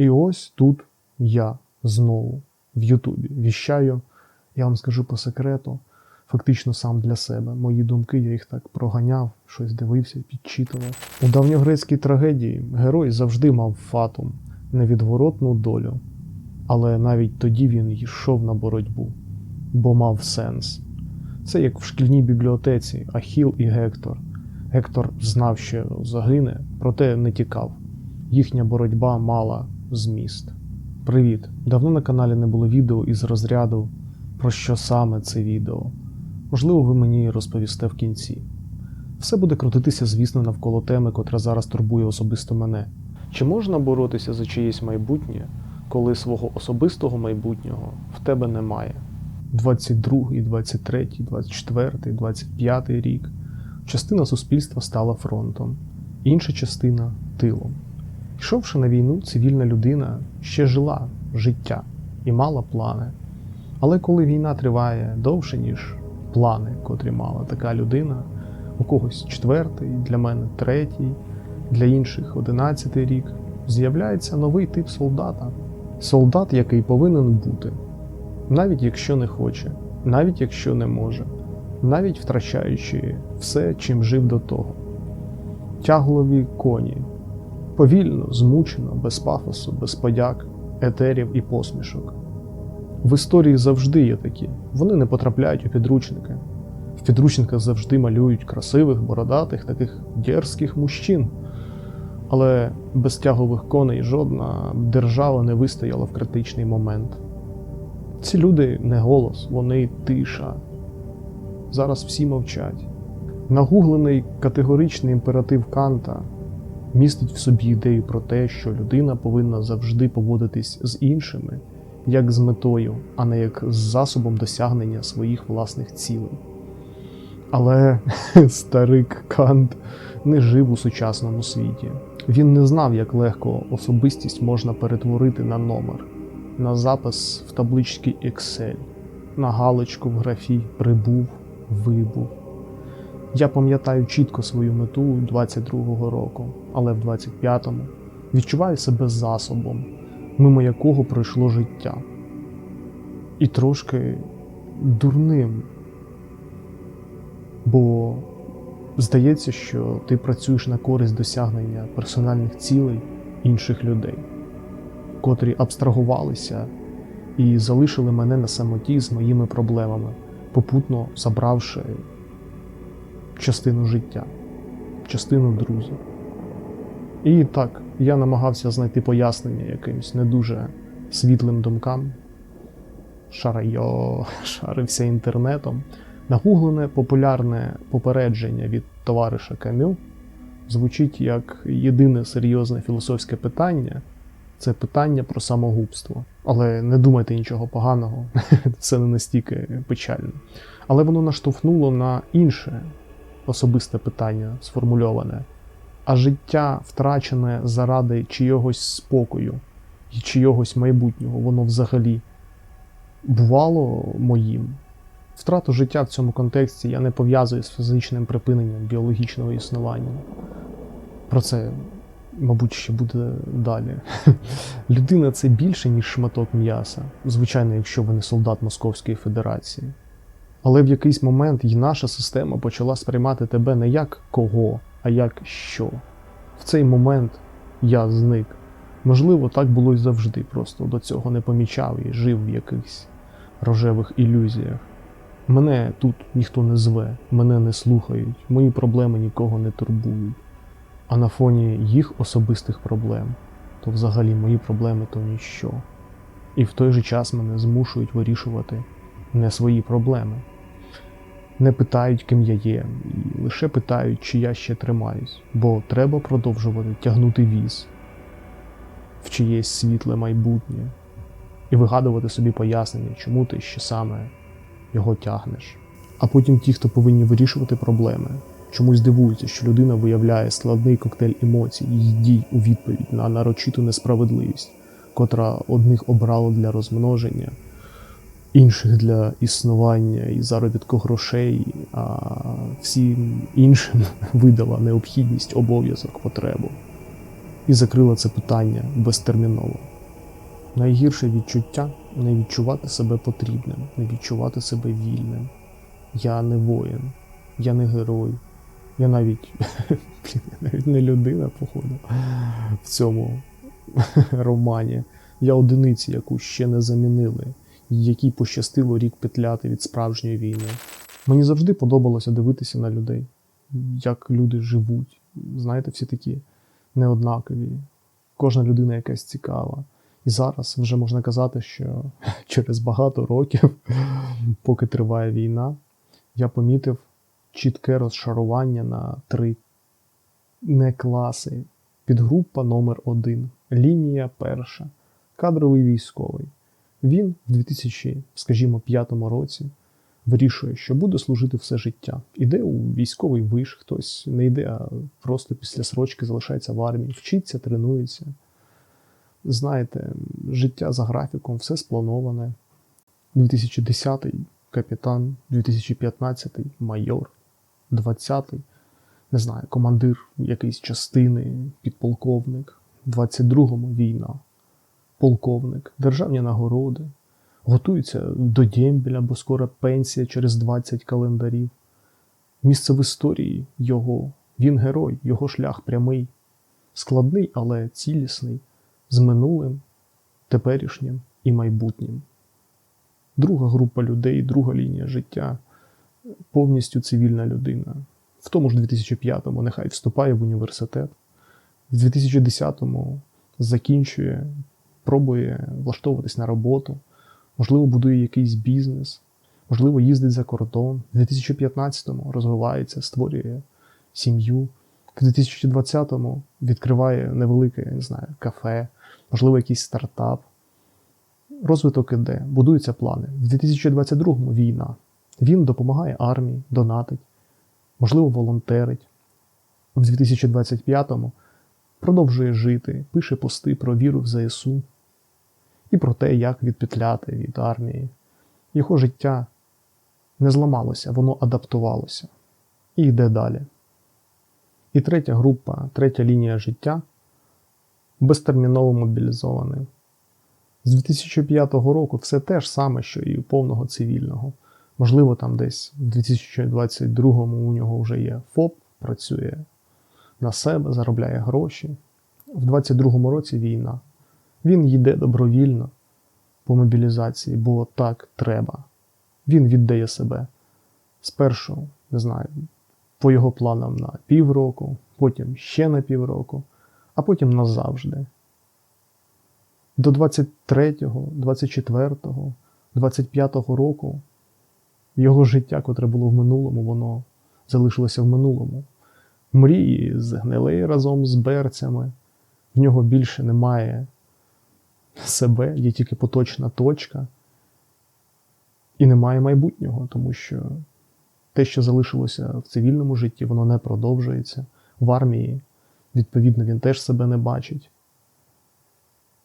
І ось тут я знову в Ютубі віщаю, я вам скажу по секрету, фактично сам для себе. Мої думки, я їх так проганяв, щось дивився, підчитував. У давньогрецькій трагедії герой завжди мав фатум, невідворотну долю. Але навіть тоді він йшов на боротьбу, бо мав сенс. Це як в шкільній бібліотеці Ахіл і Гектор. Гектор знав, що загине, проте не тікав. Їхня боротьба мала зміст. Привіт! Давно на каналі не було відео із розряду про що саме це відео. Можливо, ви мені розповісте в кінці. Все буде крутитися, звісно, навколо теми, котра зараз турбує особисто мене. Чи можна боротися за чиєсь майбутнє, коли свого особистого майбутнього в тебе немає? 22, 23, 24, 25 рік частина суспільства стала фронтом, інша частина тилом. Йшовши на війну, цивільна людина ще жила життя і мала плани. Але коли війна триває довше, ніж плани, котрі мала така людина, у когось четвертий, для мене третій, для інших одинадцятий рік, з'являється новий тип солдата. Солдат, який повинен бути, навіть якщо не хоче, навіть якщо не може, навіть втрачаючи все, чим жив до того. Тяглові коні, повільно, змучено, без пафосу, без подяк, етерів і посмішок. В історії завжди є такі. Вони не потрапляють у підручники. В підручниках завжди малюють красивих, бородатих, таких дерзких мужчин. Але без тягових коней жодна держава не вистояла в критичний момент. Ці люди не голос, вони тиша. Зараз всі мовчать. Нагуглений категоричний імператив Канта містить в собі ідею про те, що людина повинна завжди поводитись з іншими як з метою, а не як з засобом досягнення своїх власних цілей. Але старик Кант не жив у сучасному світі. Він не знав, як легко особистість можна перетворити на номер, на запис в табличці Excel, на галочку в графі Прибув, вибув. Я пам'ятаю чітко свою мету 22-го року, але в 25-му відчуваю себе засобом, мимо якого пройшло життя. І трошки дурним. Бо здається, що ти працюєш на користь досягнення персональних цілей інших людей, котрі абстрагувалися і залишили мене на самоті з моїми проблемами, попутно забравши частину життя, частину друзів. І так, я намагався знайти пояснення якимось не дуже світлим думкам. Шарайо, шарився інтернетом. Нагуглене популярне попередження від товариша Камю звучить як єдине серйозне філософське питання це питання про самогубство. Але не думайте нічого поганого, це не настільки печально. Але воно наштовхнуло на інше особисте питання, сформульоване. А життя, втрачене заради чийогось спокою і чийогось майбутнього, воно взагалі бувало моїм. Втрату життя в цьому контексті я не пов'язую з фізичним припиненням біологічного існування. Про це, мабуть, ще буде далі. Людина це більше, ніж шматок м'яса, звичайно, якщо ви не солдат Московської Федерації. Але в якийсь момент і наша система почала сприймати тебе не як кого, а як що. В цей момент я зник. Можливо, так було й завжди, просто до цього не помічав і жив в якихось рожевих ілюзіях. Мене тут ніхто не зве, мене не слухають, мої проблеми нікого не турбують. А на фоні їх особистих проблем, то взагалі мої проблеми то ніщо. І в той же час мене змушують вирішувати не свої проблеми. Не питають, ким я є, і лише питають, чи я ще тримаюсь, бо треба продовжувати тягнути віз в чиєсь світле майбутнє і вигадувати собі пояснення, чому ти ще саме його тягнеш. А потім ті, хто повинні вирішувати проблеми, чомусь дивуються, що людина виявляє складний коктейль емоцій і дій у відповідь на нарочиту несправедливість, котра одних обрала для розмноження, інших для існування і заробітку грошей, а всім іншим видала необхідність, обов'язок, потребу. І закрила це питання безтерміново. Найгірше відчуття не відчувати себе потрібним, не відчувати себе вільним. Я не воїн, я не герой. Я навіть, навіть не людина, походу, в цьому романі. Я одиниці, яку ще не замінили, якій пощастило рік петляти від справжньої війни. Мені завжди подобалося дивитися на людей, як люди живуть. Знаєте, всі такі неоднакові. Кожна людина якась цікава. І зараз вже можна казати, що через багато років, поки триває війна, я помітив чітке розшарування на три не класи. Підгрупа номер 1 лінія перша, кадровий військовий. Він в 2000, скажімо, п'ятому році вирішує, що буде служити все життя. Іде у військовий виш, хтось не йде, а просто після срочки залишається в армії, вчиться, тренується. Знаєте, життя за графіком, все сплановане. 2010 капітан, 2015 майор, 20 не знаю, командир якоїсь частини, підполковник, в 22-му війна, полковник, державні нагороди, готується до дембеля, бо скоро пенсія через 20 календарів. Місце в історії його, він герой, його шлях прямий, складний, але цілісний, з минулим, теперішнім і майбутнім. Друга група людей, друга лінія життя повністю цивільна людина. В тому ж 2005-му нехай вступає в університет, в 2010-му закінчує, пробує влаштовуватись на роботу, можливо, будує якийсь бізнес, можливо, їздить за кордон. В 2015-му розвивається, створює сім'ю. В 2020-му відкриває невелике, я не знаю, кафе, можливо, якийсь стартап. Розвиток іде, будуються плани. В 2022-му війна. Він допомагає армії, донатить, можливо, волонтерить. В 2025-му продовжує жити, пише пости про віру в ЗСУ і про те, як відпетляти від армії. Його життя не зламалося, воно адаптувалося і йде далі. І третя група, третя лінія життя безтерміново мобілізований. З 2005 року все те ж саме, що і у повного цивільного. Можливо, там десь в 2022-му у нього вже є ФОП, працює на себе, заробляє гроші. В 22-му році війна. Він йде добровільно по мобілізації, бо так треба. Він віддає себе. Спершу, не знаю, по його планам на півроку, потім ще на півроку, а потім назавжди. До 23-го, 24-го, 25-го року його життя, котре було в минулому, воно залишилося в минулому. Мрії згнили разом з берцями, в нього більше немає себе, є тільки поточна точка, і немає майбутнього, тому що те, що залишилося в цивільному житті, воно не продовжується. В армії, відповідно, він теж себе не бачить.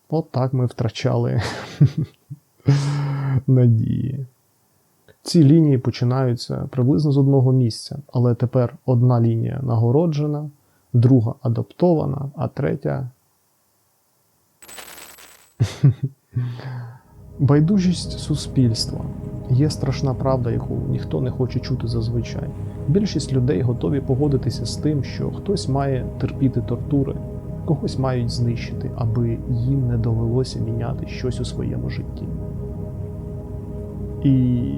От так ми втрачали надії. Ці лінії починаються приблизно з одного місця, але тепер одна лінія нагороджена, друга адаптована, а третя. Байдужість суспільства є страшна правда, яку ніхто не хоче чути зазвичай. Більшість людей готові погодитися з тим, що хтось має терпіти тортури, когось мають знищити, аби їм не довелося міняти щось у своєму житті. І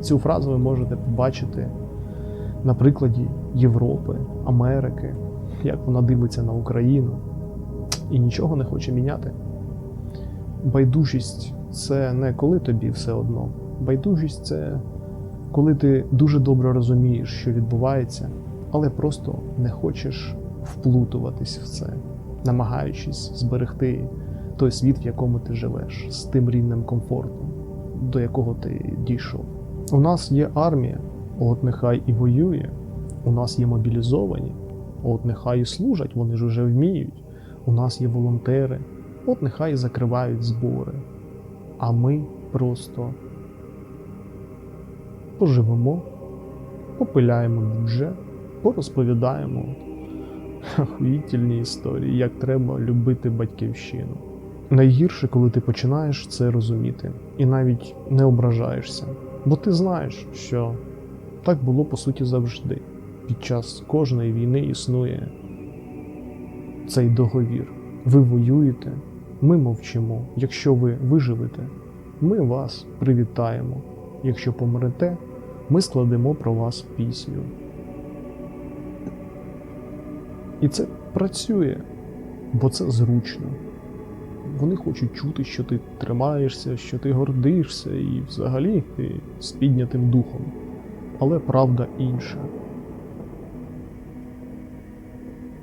цю фразу ви можете побачити на прикладі Європи, Америки, як вона дивиться на Україну і нічого не хоче міняти. Байдужість це не коли тобі все одно. Байдужість це коли ти дуже добре розумієш, що відбувається, але просто не хочеш вплутуватись в це, намагаючись зберегти той світ, в якому ти живеш, з тим рівнем комфорту, до якого ти дійшов. У нас є армія, от нехай і воює. У нас є мобілізовані, от нехай і служать, вони ж уже вміють. У нас є волонтери, от нехай і закривають збори. А ми просто поживемо, попиляємо бюджет, порозповідаємо охуїтельні історії, як треба любити батьківщину. Найгірше, коли ти починаєш це розуміти і навіть не ображаєшся. Бо ти знаєш, що так було по суті завжди. Під час кожної війни існує цей договір. Ви воюєте, ми мовчимо. Якщо ви виживете, ми вас привітаємо. Якщо помрете, ми складемо про вас пісню. І це працює, бо це зручно. Вони хочуть чути, що ти тримаєшся, що ти гордишся, і взагалі ти з піднятим духом. Але правда інша.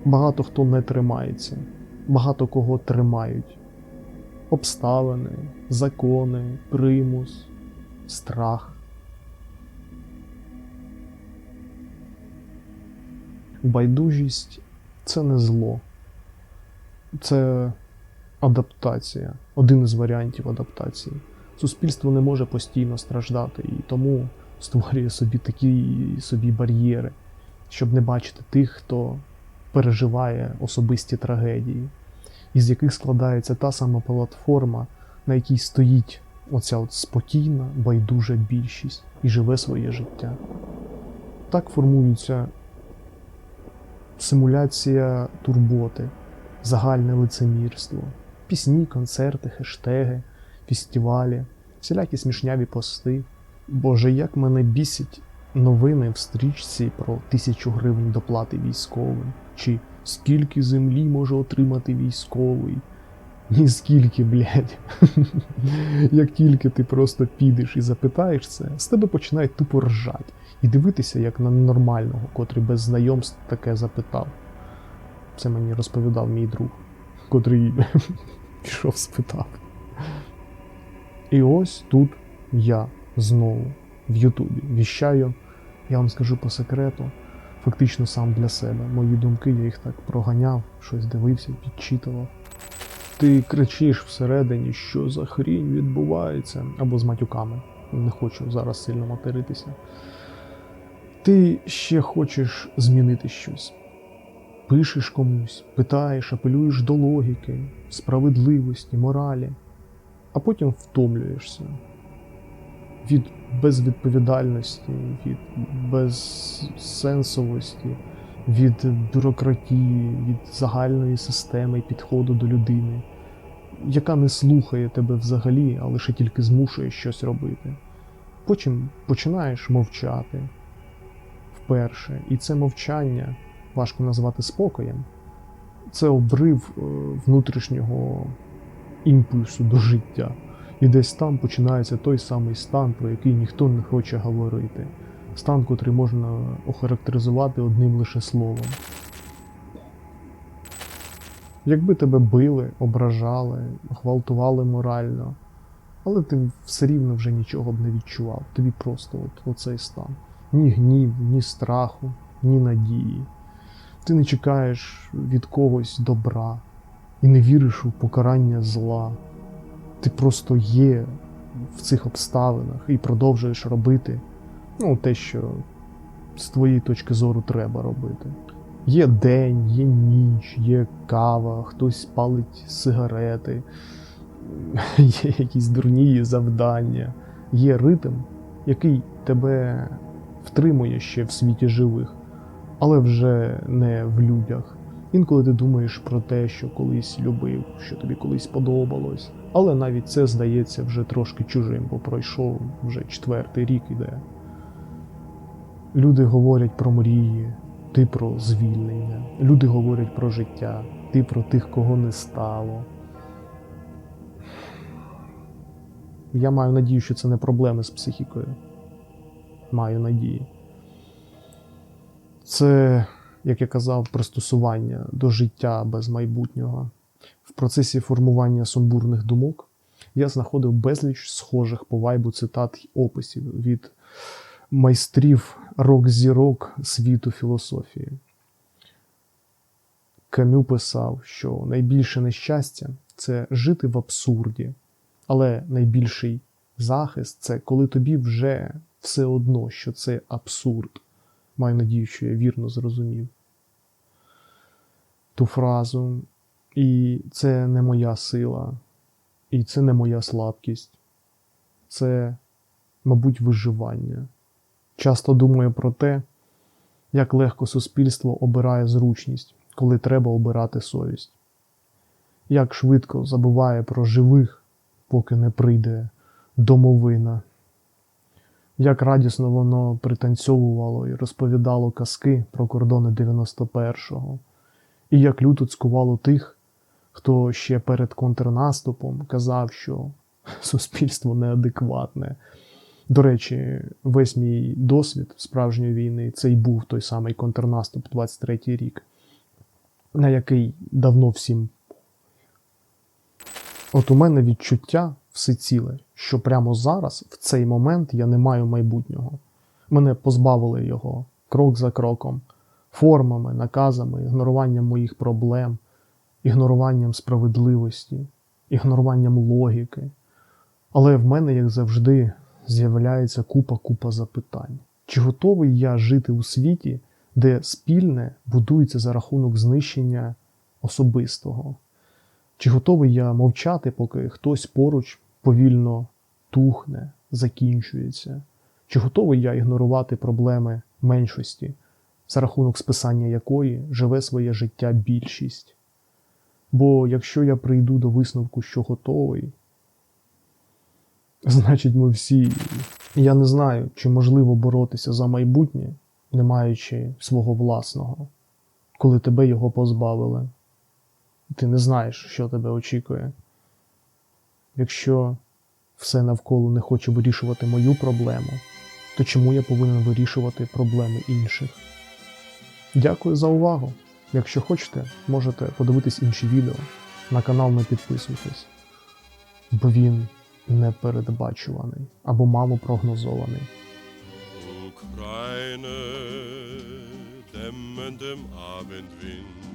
Багато хто не тримається, багато кого тримають. Обставини, закони, примус, страх. Байдужість це не зло, це адаптація, один із варіантів адаптації. Суспільство не може постійно страждати і тому створює собі такі собі бар'єри, щоб не бачити тих, хто переживає особисті трагедії, із яких складається та сама платформа, на якій стоїть оця от спокійна, байдужа більшість і живе своє життя. Так формується симуляція турботи, загальне лицемірство, пісні, концерти, хештеги, фестивалі, всілякі смішняві пости. Боже, як мене бісять новини в стрічці про тисячу гривень доплати військовим, чи скільки землі може отримати військовий. Ні скільки, блядь. Як тільки ти просто підеш і запитаєш це, з тебе починають тупо ржать і дивитися як на нормального, котрий без знайомств таке запитав. Це мені розповідав мій друг, котрий пішов спитав. І ось тут я знову в Ютубі віщаю, я вам скажу по секрету, фактично сам для себе. Мої думки, я їх так проганяв, щось дивився, підчитував. Ти кричиш всередині, що за хрінь відбувається, або з матюками. Не хочу зараз сильно материтися. Ти ще хочеш змінити щось. Пишеш комусь, питаєш, апелюєш до логіки, справедливості, моралі, а потім втомлюєшся від безвідповідальності, від безсенсовості, від бюрократії, від загальної системи підходу до людини, яка не слухає тебе взагалі, а лише тільки змушує щось робити. Потім починаєш мовчати вперше, і це мовчання важко назвати спокоєм. Це обрив е, внутрішнього імпульсу до життя. І десь там починається той самий стан, про який ніхто не хоче говорити. Стан, котрий можна охарактеризувати одним лише словом. Якби тебе били, ображали, гвалтували морально, але ти все рівно вже нічого б не відчував. Тобі просто от оцей стан. Ні гнів, ні страху, ні надії. Ти не чекаєш від когось добра і не віриш у покарання зла. Ти просто є в цих обставинах і продовжуєш робити ну, те, що з твоєї точки зору треба робити. Є день, є ніч, є кава, хтось палить сигарети, є якісь дурні завдання, є ритм, який тебе втримує ще в світі живих, але вже не в людях. Інколи ти думаєш про те, що колись любив, що тобі колись подобалось, але навіть це здається вже трошки чужим, бо пройшов вже четвертий рік іде. Люди говорять про мрії, ти про звільнення. Люди говорять про життя, ти про тих, кого не стало. Я маю надію, що це не проблеми з психікою. Маю надію. Це, як я казав, пристосування до життя без майбутнього. В процесі формування сумбурних думок я знаходив безліч схожих по вайбу цитат й описів від майстрів рок-зірок світу філософії. Камю писав, що найбільше нещастя це жити в абсурді, але найбільший захист це коли тобі вже все одно, що це абсурд. Маю надію, що я вірно зрозумів ту фразу. І це не моя сила, І це не моя слабкість, це, мабуть, виживання. Часто думаю про те, як легко суспільство обирає зручність, коли треба обирати совість, як швидко забуває про живих, поки не прийде домовина, як радісно воно пританцьовувало і розповідало казки про кордони 91-го, і як люто цькувало тих, хто ще перед контрнаступом казав, що суспільство неадекватне. До речі, весь мій досвід справжньої війни це й був той самий контрнаступ 23-й рік, на який давно всім. От у мене відчуття все ціле, що прямо зараз, в цей момент, я не маю майбутнього. Мене позбавили його крок за кроком, формами, наказами, ігноруванням моїх проблем, ігноруванням справедливості, ігноруванням логіки. Але в мене, як завжди, з'являється купа-купа запитань. Чи готовий я жити у світі, де спільне будується за рахунок знищення особистого? Чи готовий я мовчати, поки хтось поруч повільно тухне, закінчується? Чи готовий я ігнорувати проблеми меншості, за рахунок списання якої живе своє життя більшість? Бо якщо я прийду до висновку, що готовий, значить ми всі. Я не знаю, чи можливо боротися за майбутнє, не маючи свого власного, коли тебе його позбавили. Ти не знаєш, що тебе очікує. Якщо все навколо не хоче вирішувати мою проблему, то чому я повинен вирішувати проблеми інших? Дякую за увагу. Якщо хочете, можете подивитись інші відео. На канал не підписуйтесь, бо він непередбачуваний або мало прогнозований. Ukraine, dämmendem Abendwind.